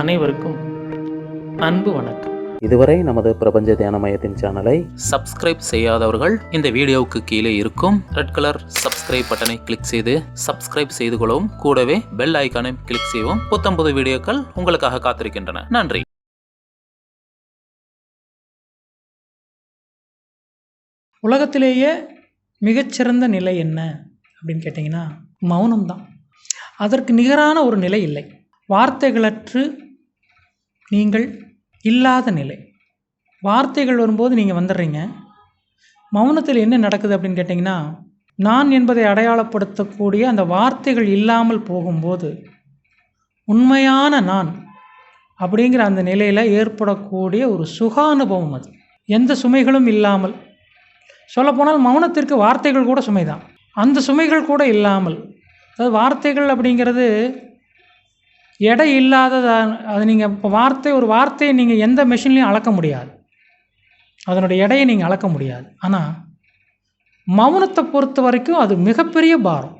அனைவருக்கும் அன்பு வணக்கம். இதுவரை நமது பிரபஞ்ச தியான மையத்தின் சேனலை சப்ஸ்கிரைப் செய்யாதவர்கள் இந்த வீடியோவுக்கு கீழே இருக்கும் ரெட் கலர் சப்ஸ்கிரைப் பட்டனை கிளிக் செய்து சப்ஸ்கிரைப் செய்து கொள்ளவும். கூடவே பெல் ஐக்கானை கிளிக் செய்யவும். புத்தம்புது வீடியோக்கள் உங்களுக்காக காத்திருக்கின்றன. நன்றி. உலகத்திலேயே மிகச்சிறந்த நிலை என்ன அப்படின்னு கேட்டிங்கன்னா மௌனம்தான். அதற்கு நிகரான ஒரு நிலை இல்லை. வார்த்தைகளற்று நீங்கள் இல்லாத நிலை. வார்த்தைகள் வரும்போது நீங்கள் வந்துடுறீங்க. மௌனத்தில் என்ன நடக்குது அப்படின்னு கேட்டிங்கன்னா நான் என்பதை அடையாளப்படுத்தக்கூடிய அந்த வார்த்தைகள் இல்லாமல் போகும்போது உண்மையான நான் அப்படிங்கிற அந்த நிலையில் ஏற்படக்கூடிய ஒரு சுகானுபவம் அது. எந்த சுமைகளும் இல்லாமல். சொல்லப்போனால் மௌனத்திற்கு வார்த்தைகள் கூட சுமைதான். அந்த சுமைகள் கூட இல்லாமல். அதாவது வார்த்தைகள் அப்படிங்கிறது எடை இல்லாததா அது நீங்கள் இப்போ வார்த்தை ஒரு வார்த்தையை நீங்கள் எந்த மிஷின்லையும் அளக்க முடியாது. அதனுடைய எடையை நீங்கள் அளக்க முடியாது. ஆனால் மௌனத்தை பொறுத்த வரைக்கும் அது மிகப்பெரிய பாரம்.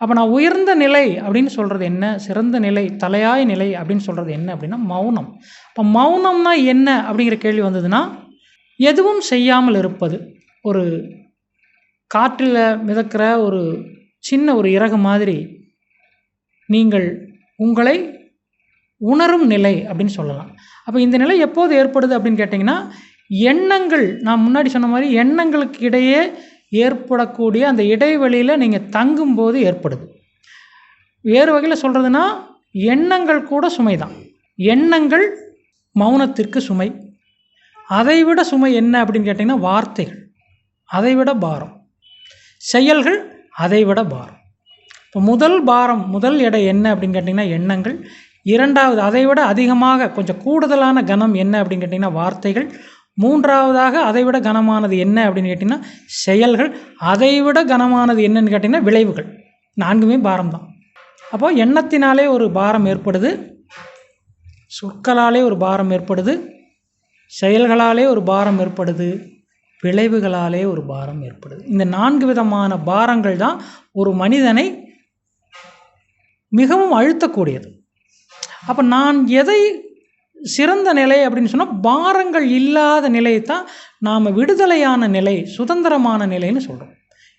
அப்போ நான் உயர்ந்த நிலை அப்படின்னு சொல்கிறது என்ன? சிறந்த நிலை தலையாய நிலை அப்படின்னு சொல்கிறது என்ன அப்படின்னா மௌனம். இப்போ மௌனம்னா என்ன அப்படிங்கிற கேள்வி வந்ததுன்னா எதுவும் செய்யாமல் இருப்பது. ஒரு காற்றில் மிதக்கிற ஒரு சின்ன ஒரு இறகு மாதிரி நீங்கள் உங்களை உணரும் நிலை அப்படின்னு சொல்லலாம். அப்போ இந்த நிலை எப்போது ஏற்படுது அப்படின்னு கேட்டிங்கன்னா எண்ணங்கள் நான் முன்னாடி சொன்ன மாதிரி எண்ணங்களுக்கு இடையே ஏற்படக்கூடிய அந்த இடைவெளியில் நீங்கள் தங்கும்போது ஏற்படுது. வேறு வகையில் சொல்கிறதுனா எண்ணங்கள் கூட சுமை தான் எண்ணங்கள் மௌனத்திற்கு சுமை. அதைவிட சுமை என்ன அப்படின்னு கேட்டிங்கன்னா வார்த்தைகள். அதைவிட பாரம். செயல்கள் அதைவிட பாரம். இப்போ முதல் பாரம் முதல் எடை என்ன அப்படின்னு கேட்டிங்கன்னா எண்ணங்கள். இரண்டாவது அதைவிட அதிகமாக கொஞ்சம் கூடுதலான கனம் என்ன அப்படின்னு கேட்டிங்கன்னா வார்த்தைகள். மூன்றாவதாக அதைவிட கனமானது என்ன அப்படின்னு கேட்டிங்கன்னா செயல்கள். அதைவிட கனமானது என்னன்னு கேட்டிங்கன்னா விளைவுகள். நான்குமே பாரம் தான். அப்போ எண்ணத்தினாலே ஒரு பாரம் ஏற்படுது. சொற்களாலே ஒரு பாரம் ஏற்படுது. செயல்களாலே ஒரு பாரம் ஏற்படுது. விளைவுகளாலே ஒரு பாரம் ஏற்படுது. இந்த நான்கு விதமான பாரங்கள் தான் ஒரு மனிதனை மிகவும் அழுத்தக்கூடியது. அப்போ நான் எதை சிறந்த நிலை அப்படின்னு சொன்னால் பாரங்கள் இல்லாத நிலையை தான் நாம் விடுதலையான நிலை சுதந்திரமான நிலைன்னு சொல்கிறோம்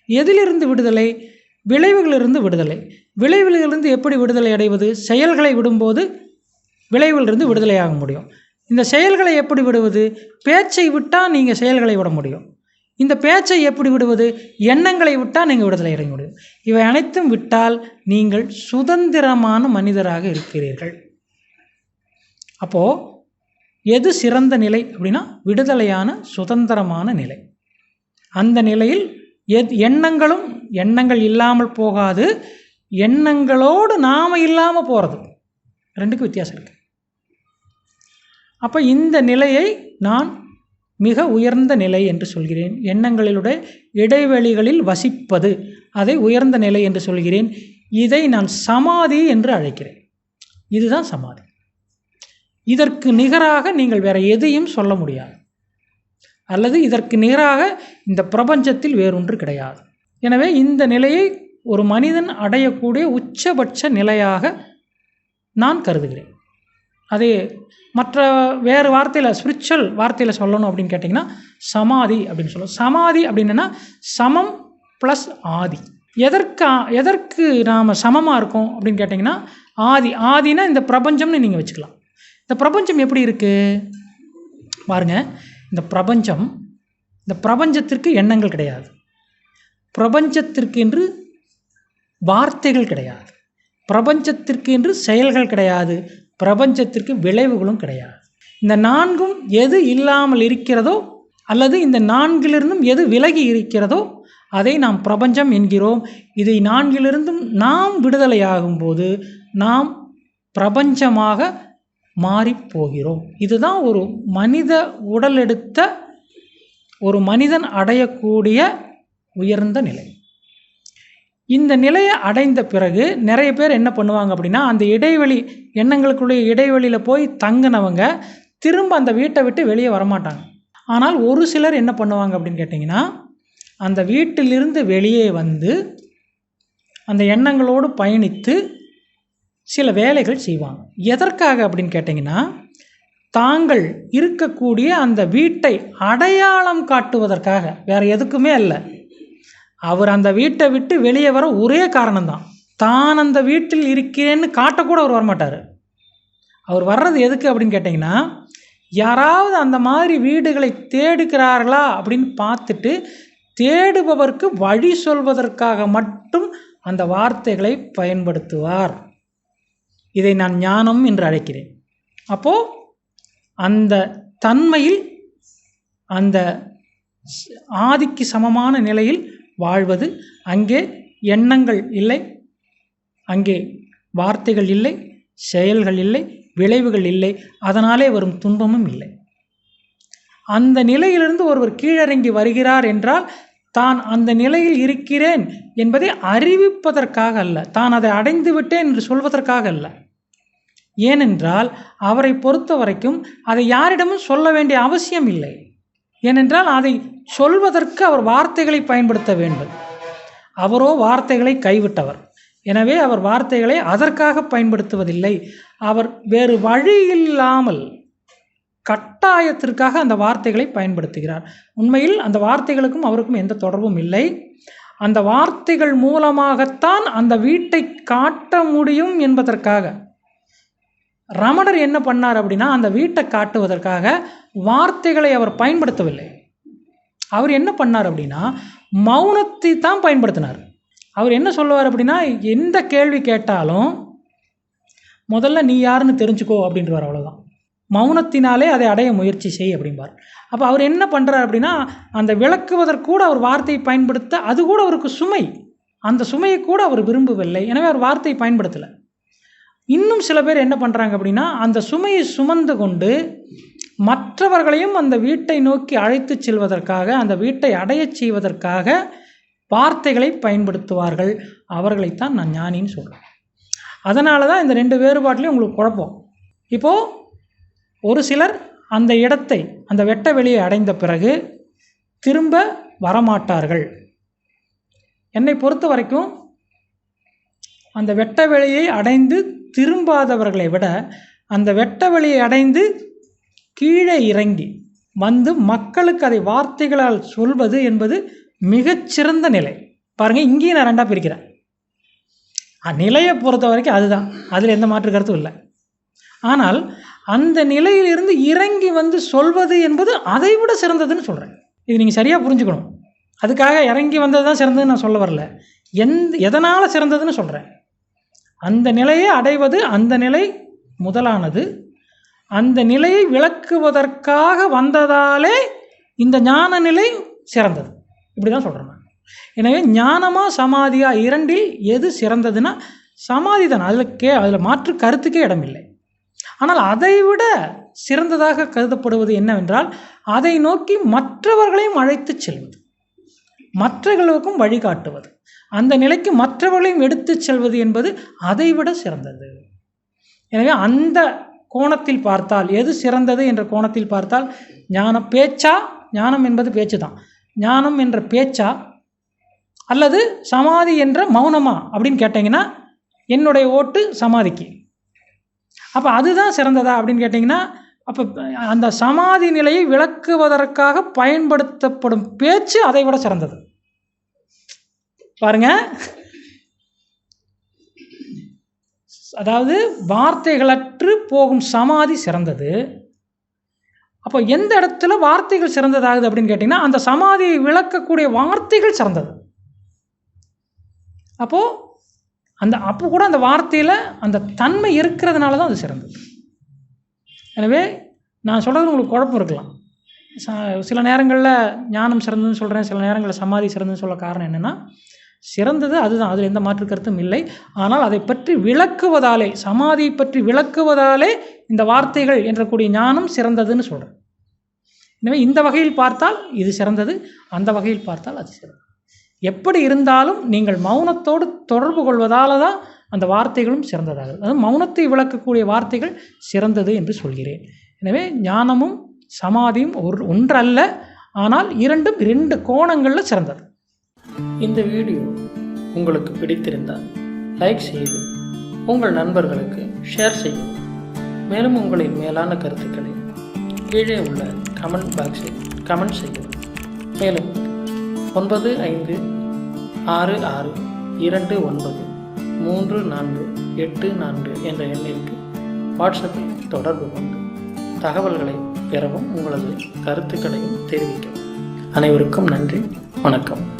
எதிலிருந்து விடுதலை? விளைவுகளிலிருந்து விடுதலை. விளைவுகளிலிருந்து எப்படி விடுதலை அடைவது? செயல்களை விடும்போது விளைவிலிருந்து விடுதலையாக முடியும். இந்த செயல்களை எப்படி விடுவது? பேச்சை விட்டால் நீங்கள் செயல்களை விட முடியும். இந்த பேச்சை எப்படி விடுவது? எண்ணங்களை விட்டால் நீங்கள் விடுதலை அடைய முடியும் இவை அனைத்தும் விட்டால் நீங்கள் சுதந்திரமான மனிதராக இருக்கிறீர்கள். அப்போது எது சிறந்த நிலை அப்படின்னா விடுதலையான சுதந்திரமான நிலை. அந்த நிலையில் எத் எண்ணங்களும் எண்ணங்கள் இல்லாமல் போகாது. எண்ணங்களோடு நாம் இல்லாமல் போகிறது ரெண்டுக்கும் வித்தியாசம் இருக்குது அப்போ இந்த நிலையை நான் மிக உயர்ந்த நிலை என்று சொல்கிறேன். எண்ணங்களிலுடைய இடைவெளிகளில் வசிப்பது அதை உயர்ந்த நிலை என்று சொல்கிறேன். இதை நான் சமாதி என்று அழைக்கிறேன். இதுதான் சமாதி. இதற்கு நிகராக நீங்கள் வேற எதையும் சொல்ல முடியாது. அல்லது இதற்கு நிகராக இந்த பிரபஞ்சத்தில் வேறொன்று கிடையாது. எனவே இந்த நிலையை ஒரு மனிதன் அடையக்கூடிய உச்சபட்ச நிலையாக நான் கருதுகிறேன். அதே மற்ற வேறு வார்த்தையில் ஸ்பிரிச்சுவல் வார்த்தையில் சொல்லணும் அப்படின்னு கேட்டிங்கன்னா சமாதி அப்படின்னு சொல்லுவோம். சமாதி அப்படின்னா சமம் ப்ளஸ் ஆதி. எதற்கு எதற்கு நாம் சமமாக இருக்கோம் அப்படின்னு கேட்டிங்கன்னா ஆதி. ஆதினா இந்த பிரபஞ்சம்னு நீங்கள் வச்சுக்கலாம். இந்த பிரபஞ்சம் எப்படி இருக்குது பாருங்க. இந்த பிரபஞ்சம் இந்த பிரபஞ்சத்திற்கு எண்ணங்கள் கிடையாது. பிரபஞ்சத்திற்கு என்று வார்த்தைகள் கிடையாது. பிரபஞ்சத்திற்கு என்று செயல்கள் கிடையாது. பிரபஞ்சத்திற்கு விளைவுகளும் கிடையாது. இந்த நான்கும் எது இல்லாமல் இருக்கிறதோ அல்லது இந்த நான்கிலிருந்தும் எது விலகி இருக்கிறதோ அதை நாம் பிரபஞ்சம் என்கிறோம். இதை நான்கிலிருந்தும் நாம் விடுதலையாகும் போது நாம் பிரபஞ்சமாக மாறிப்போகிறோம் இதுதான் ஒரு மனித உடல் எடுத்த ஒரு மனிதன் அடையக்கூடிய உயர்ந்த நிலை. இந்த நிலையை அடைந்த பிறகு நிறைய பேர் என்ன பண்ணுவாங்க அப்படின்னா அந்த இடைவெளி எண்ணங்களுக்குள்ளே இடைவெளியில் போய் தங்கினவங்க திரும்ப அந்த வீட்டை விட்டு வெளியே வரமாட்டாங்க. ஆனால் ஒரு சிலர் என்ன பண்ணுவாங்க அப்படின்னு கேட்டிங்கன்னா அந்த வீட்டிலிருந்து வெளியே வந்து அந்த எண்ணங்களோடு பயணித்து சில வேலைகள் செய்வாங்க. எதற்காக அப்படின்னு கேட்டிங்கன்னா தாங்கள் இருக்கக்கூடிய அந்த வீட்டை அடையாளம் காட்டுவதற்காக. வேறு எதுக்குமே இல்லை அவர் அந்த வீட்டை விட்டு வெளியே வர ஒரே காரணம்தான். தான் அந்த வீட்டில் இருக்கிறேன்னு காட்டக்கூட அவர் வரமாட்டார். அவர் வர்றது எதுக்கு அப்படின்னு கேட்டிங்கன்னா யாராவது அந்த மாதிரி வீடுகளை தேடுகிறார்களா அப்படின்னு பார்த்துட்டு தேடுபவருக்கு வழி சொல்வதற்காக மட்டும் அந்த வார்த்தைகளை பயன்படுத்துவார். இதை நான் ஞானம் என்று அழைக்கிறேன். அப்போது அந்த தன்மையில் அந்த ஆதிக்கு சமமான நிலையில் வாழ்வது அங்கே எண்ணங்கள் இல்லை அங்கே வார்த்தைகள் இல்லை செயல்கள் இல்லை விளைவுகள் இல்லை அதனாலே வரும் துன்பமும் இல்லை. அந்த நிலையிலிருந்து ஒருவர் கீழிறங்கி வருகிறார் என்றால் தான் அந்த நிலையில் இருக்கிறேன் என்பதை அறிவிப்பதற்காக அல்ல தான் அதை அடைந்து விட்டேன் என்று சொல்வதற்காக அல்ல. ஏனென்றால் அவரை பொறுத்த வரைக்கும் அதை யாரிடமும் சொல்ல வேண்டிய அவசியம் இல்லை. ஏனென்றால் அதை சொல்வதற்கு அவர் வார்த்தைகளை பயன்படுத்த வேண்டும். அவரோ வார்த்தைகளை கைவிட்டவர். எனவே அவர் வார்த்தைகளை அதற்காக பயன்படுத்துவதில்லை. அவர் வேறு வழி இல்லாமல் கட்டாயத்திற்காக அந்த வார்த்தைகளை பயன்படுத்துகிறார். உண்மையில் அந்த வார்த்தைகளுக்கும் அவருக்கும் எந்த தொடர்பும் இல்லை. அந்த வார்த்தைகள் மூலமாகத்தான் அந்த வீட்டை காட்ட முடியும் என்பதற்காக. ரமணர் என்ன பண்ணார் அப்படின்னா அந்த வீட்டை காட்டுவதற்காக வார்த்தைகளை அவர் பயன்படுத்தவில்லை. அவர் என்ன பண்ணார் அப்படின்னா மௌனத்தை தான் பயன்படுத்தினார். அவர் என்ன சொல்லுவார் அப்படின்னா எந்த கேள்வி கேட்டாலும் முதல்ல நீ யாருன்னு தெரிஞ்சுக்கோ அப்படின்றவர் அவ்வளோதான் மௌனத்தினாலே அதை அடைய முயற்சி செய் அப்படிம்பார். அப்போ அவர் என்ன பண்ணுறார் அப்படின்னா அந்த விளக்குவதற்கூட அவர் வார்த்தையை பயன்படுத்த அது கூட அவருக்கு சுமை. அந்த சுமையை கூட அவர் விரும்பவில்லை. எனவே அவர் வார்த்தையை பயன்படுத்தலை. இன்னும் சில பேர் என்ன பண்ணுறாங்க அப்படின்னா அந்த சுமையை சுமந்து கொண்டு மற்றவர்களையும் அந்த வீட்டை நோக்கி அழைத்து செல்வதற்காக அந்த வீட்டை அடையச் செய்வதற்காக வார்த்தைகளை பயன்படுத்துவார்கள். அவர்களைத்தான் நான் ஞானின்னு சொல்கிறேன் அதனால தான் இந்த ரெண்டு வேறுபாட்டிலையும் உங்களுக்கு குழப்பம். இப்போது ஒரு சிலர் அந்த இடத்தை அந்த வெட்ட வெளியை அடைந்த பிறகு திரும்ப வரமாட்டார்கள். என்னை பொறுத்த வரைக்கும் அந்த வெட்ட வெளியை அடைந்து திரும்பாதவர்களை விட அந்த வெட்ட வெளியை அடைந்து கீழே இறங்கி வந்து மக்களுக்கு அதை வார்த்தைகளால் சொல்வது என்பது மிகச்சிறந்த நிலை. பாருங்கள் இங்கேயும் நான் ரெண்டாக பிரிக்கிறேன். நிலையை பொறுத்த வரைக்கும் அதுதான். அதில் எந்த மாற்று கருத்தும் இல்லை. ஆனால் அந்த நிலையிலிருந்து இறங்கி வந்து சொல்வது என்பது அதை விட சிறந்ததுன்னு சொல்கிறேன் இது நீங்கள் சரியாக புரிஞ்சுக்கணும். அதுக்காக இறங்கி வந்தது தான் சிறந்ததுன்னு நான் சொல்ல வரல. எந்த எதனால் சிறந்ததுன்னு சொல்கிறேன் அந்த நிலையை அடைவது அந்த நிலை முதலானது. அந்த நிலையை விளக்குவதற்காக வந்ததாலே இந்த ஞான நிலை சிறந்தது. இப்படி தான் சொல்கிறேன் நான் எனவே ஞானமா சமாதியா இரண்டில் எது சிறந்ததுன்னா சமாதி தான் அதில் கே அதில் மாற்று கருத்துக்கே இடமில்லை. ஆனால் அதை விட சிறந்ததாக கருதப்படுவது என்னவென்றால் அதை நோக்கி மற்றவர்களையும் அழைத்துச் செல்வது. மற்றவர்களுக்கும் வழிகாட்டுவது. அந்த நிலைக்கு மற்றவர்களையும் எடுத்துச் செல்வது என்பது அதைவிட சிறந்தது. எனவே அந்த கோணத்தில் பார்த்தால் எது சிறந்தது என்ற கோணத்தில் பார்த்தால் ஞானம் பேச்சா? ஞானம் என்பது பேச்சு தான் ஞானம் என்ற பேச்சா? அல்லது சமாதி என்ற மௌனமா? அப்படின்னு கேட்டிங்கன்னா என்னுடைய ஓட்டு சமாதிக்கு. அப்போ அதுதான் சிறந்ததா அப்படின்னு கேட்டிங்கன்னா அப்போ அந்த சமாதி நிலையை விளக்குவதற்காக பயன்படுத்தப்படும் பேச்சு அதை விட சிறந்தது. பாருங்க. அதாவது வார்த்தைகளற்று போகும் சமாதி சிறந்தது. அப்போ எந்த இடத்துல வார்த்தைகள் சிறந்ததாகுது அப்படின்னு கேட்டிங்கன்னா அந்த சமாதியை விளக்கக்கூடிய வார்த்தைகள் சிறந்தது. அப்போது அந்த அப்போ கூட அந்த வார்த்தையில் அந்த தன்மை இருக்கிறதுனால தான் அது சிறந்தது. எனவே நான் சொல்கிறது உங்களுக்கு குழப்பம் இருக்கலாம். ச- சில நேரங்களில் ஞானம் சிறந்ததுன்னு சொல்கிறேன் சில நேரங்களில் சமாதி சிறந்ததுன்னு சொல்ல காரணம் என்னென்னா சிறந்தது அதுதான். அதில் எந்த மாற்று கருத்தும் இல்லை. ஆனால் அதை பற்றி விளக்குவதாலே சமாதியை பற்றி விளக்குவதாலே இந்த வார்த்தைகள் என்ற கூடிய ஞானம் சிறந்ததுன்னு சொல்கிறேன் எனவே இந்த வகையில் பார்த்தால் இது சிறந்தது அந்த வகையில் பார்த்தால் அது சிறந்தது. எப்படி இருந்தாலும் நீங்கள் மௌனத்தோடு தொடர்பு கொள்வதால் தான் அந்த வார்த்தைகளும் சிறந்ததாக அதாவது மௌனத்தை விளக்கக்கூடிய வார்த்தைகள் சிறந்தது என்று சொல்கிறேன். எனவே ஞானமும் சமாதியும் ஒரு ஒன்றல்ல ஆனால் இரண்டும் இரண்டு கோணங்களில் சிறந்தது. இந்த வீடியோ உங்களுக்கு பிடித்திருந்தால் லைக் செய்து உங்கள் நண்பர்களுக்கு ஷேர் செய்யவும். மேலும் உங்களின் மேலான கருத்துக்களை கீழே உள்ள கமெண்ட் பாக்ஸில் கமெண்ட் செய்யவும். மேலும் ஒன்பது ஐந்து ஆறு ஆறு இரண்டு ஒன்பது மூன்று நான்கு எட்டு நான்கு என்ற எண்ணிற்கு வாட்ஸ்அப்பில் தொடர்பு கொண்டு தகவல்களை பெறவும் உங்களது கருத்துக்களையும் தெரிவிக்கவும். அனைவருக்கும் நன்றி வணக்கம்.